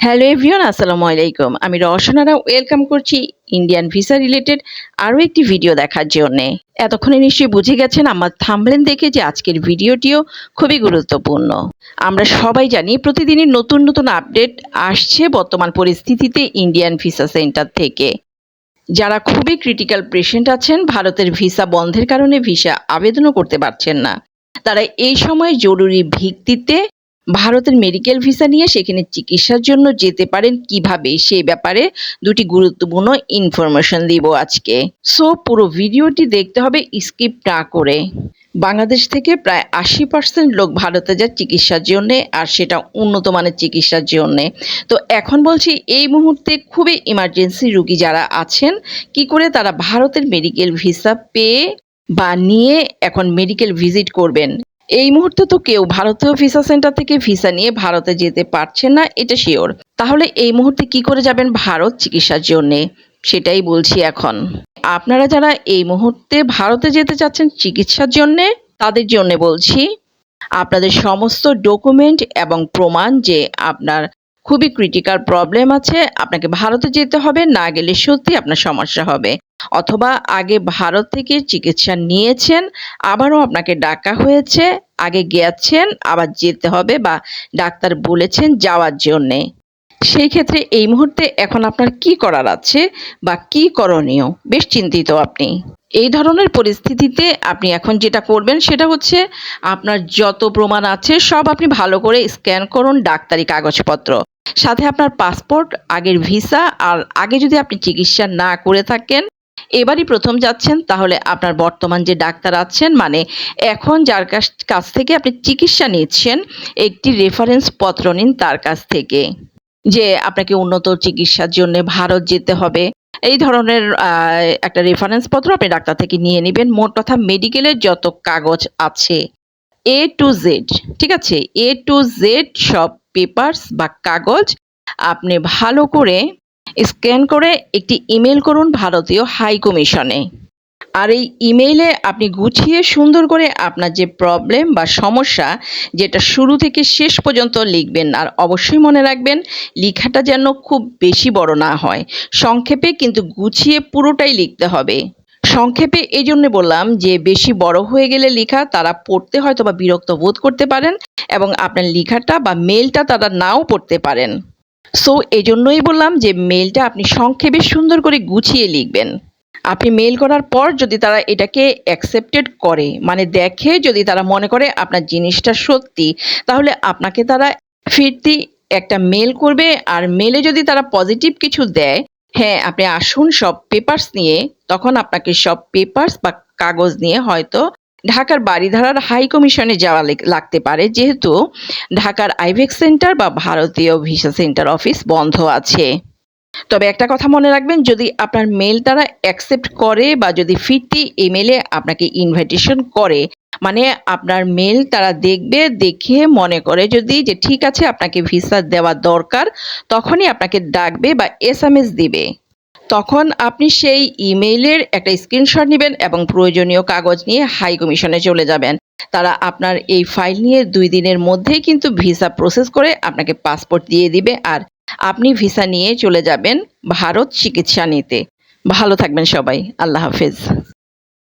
Hello everyone আসসালামু আলাইকুম। আমি রওশনারা ওয়েলকাম করছি ইন্ডিয়ান ভিসা রিলেটেড আরও একটি ভিডিও দেখার জন্যে। এতক্ষণে নিশ্চয়ই বুঝে গেছেন আমার থামলেন দেখে যে আজকের ভিডিওটিও খুবই গুরুত্বপূর্ণ। আমরা সবাই জানি প্রতিদিনই নতুন নতুন আপডেট আসছে বর্তমান পরিস্থিতিতে ইন্ডিয়ান ভিসা সেন্টার থেকে। যারা খুবই ক্রিটিক্যাল পেশেন্ট আছেন, ভারতের ভিসা বন্ধের কারণে ভিসা আবেদনও করতে পারছেন না। তারা এই সময় জরুরি ভিত্তিতে ভারতের মেডিকেল ভিসা নিয়ে সেখানে চিকিৎসার জন্য যেতে পারেন কীভাবে? সেই ব্যাপারে দুটি গুরুত্বপূর্ণ ইনফরমেশন দিব আজকে। সো পুরো ভিডিওটি দেখতে হবে স্কিপ না করে। বাংলাদেশ থেকে প্রায় আশি পার্সেন্ট লোক ভারতে যায় চিকিৎসার জন্যে, আর সেটা উন্নত মানের চিকিৎসার জন্যে। তো এখন বলছি, এই মুহূর্তে খুবই ইমার্জেন্সি রুগী যারা আছেন, কি করে তারা ভারতের মেডিকেল ভিসা পেয়ে বা নিয়ে এখন মেডিকেল ভিজিট করবেন? এই মুহূর্তে তো কেউ ভারতীয় ভিসা সেন্টার থেকে ভিসা নিয়ে ভারতে যেতে পারছে না, এটা শিওর। তাহলে এই মুহূর্তে কি করে যাবেন ভারত চিকিৎসার জন্যে? সেটাই বলছি এখন। আপনারা যারা এই মুহূর্তে ভারতে যেতে চাচ্ছেন চিকিৎসার জন্যে, তাদের জন্য বলছি, আপনাদের সমস্ত ডকুমেন্ট এবং প্রমাণ যে আপনার খুবই ক্রিটিক্যাল প্রবলেম আছে, আপনাকে ভারতে যেতে হবে, না গেলে সত্যি আপনার সমস্যা হবে। অথবা আগে ভারত থেকে চিকিৎসা নিয়েছেন, আবারও আপনাকে ডাকা হয়েছে, আগে গেছেন, আবার যেতে হবে বা ডাক্তার বলেছেন যাওয়ার জন্যে। সেই ক্ষেত্রে এই মুহূর্তে এখন আপনার কি করার আছে বা কি করণীয়? বেশ চিন্তিত আপনি। এই ধরনের পরিস্থিতিতে আপনি এখন যেটা করবেন সেটা হচ্ছে আপনার যত প্রমাণ আছে সব আপনি ভালো করে স্ক্যান করুন ডাক্তারি কাগজপত্র। সাথে আপনার পাসপোর্ট, আগের ভিসা আর আগে যদি আপনি চিকিৎসা না করে থাকেন, এবারই প্রথম যাচ্ছেন, তাহলে আপনার বর্তমান যে ডাক্তার আছেন মানে এখন যার কাছ থেকে আপনি চিকিৎসা নিচ্ছেন, একটি রেফারেন্স পত্র নিন তার কাছ থেকে। যে আপনাকে উন্নত চিকিৎসার জন্য ভারত যেতে হবে। এই ধরনের একটা রেফারেন্স পত্র আপনি ডাক্তার থেকে নিয়ে নেবেন। মোট কথা মেডিকেলের যত কাগজ আছে এ টু জেড ঠিক আছে? এ টু জেড সব পেপারস বা কাগজ আপনি ভালো করে স্ক্যান করে একটি ইমেল করুন ভারতীয় হাই কমিশনে আর এই ইমেইলে আপনি গুছিয়ে সুন্দর করে আপনার যে প্রবলেম বা সমস্যা যেটা শুরু থেকে শেষ পর্যন্ত লিখবেন আর অবশ্যই মনে রাখবেন লেখাটা যেন খুব বেশি বড় না হয়। সংক্ষেপে কিন্তু গুছিয়ে পুরোটাই লিখতে হবে। সংক্ষেপে এই জন্য বললাম যে, বেশি বড় হয়ে গেলে লেখা তারা পড়তে হয়তো বা বিরক্ত বোধ করতে পারেন এবং আপনার লেখাটা বা মেলটা তারা নাও পড়তে পারেন। সো, এই জন্যই বললাম যে, মেলটা আপনি সংক্ষেপে সুন্দর করে গুছিয়ে লিখবেন। আপনি মেল করার পর যদি তারা এটাকে অ্যাকসেপ্টেড করে মানে দেখে যদি তারা মনে করে আপনার জিনিসটা সত্যি, তাহলে আপনাকে তারা ফিরতি একটা মেল করবে। আর মেলে যদি তারা পজিটিভ কিছু দেয় হ্যাঁ আপনি আসুন সব পেপার্স নিয়ে। তখন আপনাকে সব পেপার্স বা কাগজ নিয়ে হয়তো ঢাকার বাড়িধারার হাই কমিশনে যাওয়া লেগ- লাগতে পারে। যেহেতু ঢাকার আইভেক্স সেন্টার বা ভারতীয় ভিসা সেন্টার অফিস বন্ধ আছে। তবে একটা কথা মনে রাখবেন, যদি আপনার মেল তারা অ্যাকসেপ্ট করে বা যদি ফিরতি ইমেলে আপনাকে ইনভাইটেশন করে মানে আপনার মেল তারা দেখবে, দেখে মনে করে যদি যে ঠিক আছে, আপনাকে ভিসা দেওয়া দরকার, তখনই আপনাকে ডাকবে বা এস দিবে। তখন আপনি সেই ইমেইলের একটা স্ক্রিনশট নেবেন এবং প্রয়োজনীয় কাগজ নিয়ে হাই কমিশনে চলে যাবেন। তারা আপনার এই ফাইল নিয়ে দুই দিনের মধ্যেই কিন্তু ভিসা প্রসেস করে আপনাকে পাসপোর্ট দিয়ে দিবে। আর আপনি ভিসা নিয়ে চলে যাবেন ভারত চিকিৎসা নিতে। ভালো থাকবেন সবাই। আল্লাহ হাফেজ।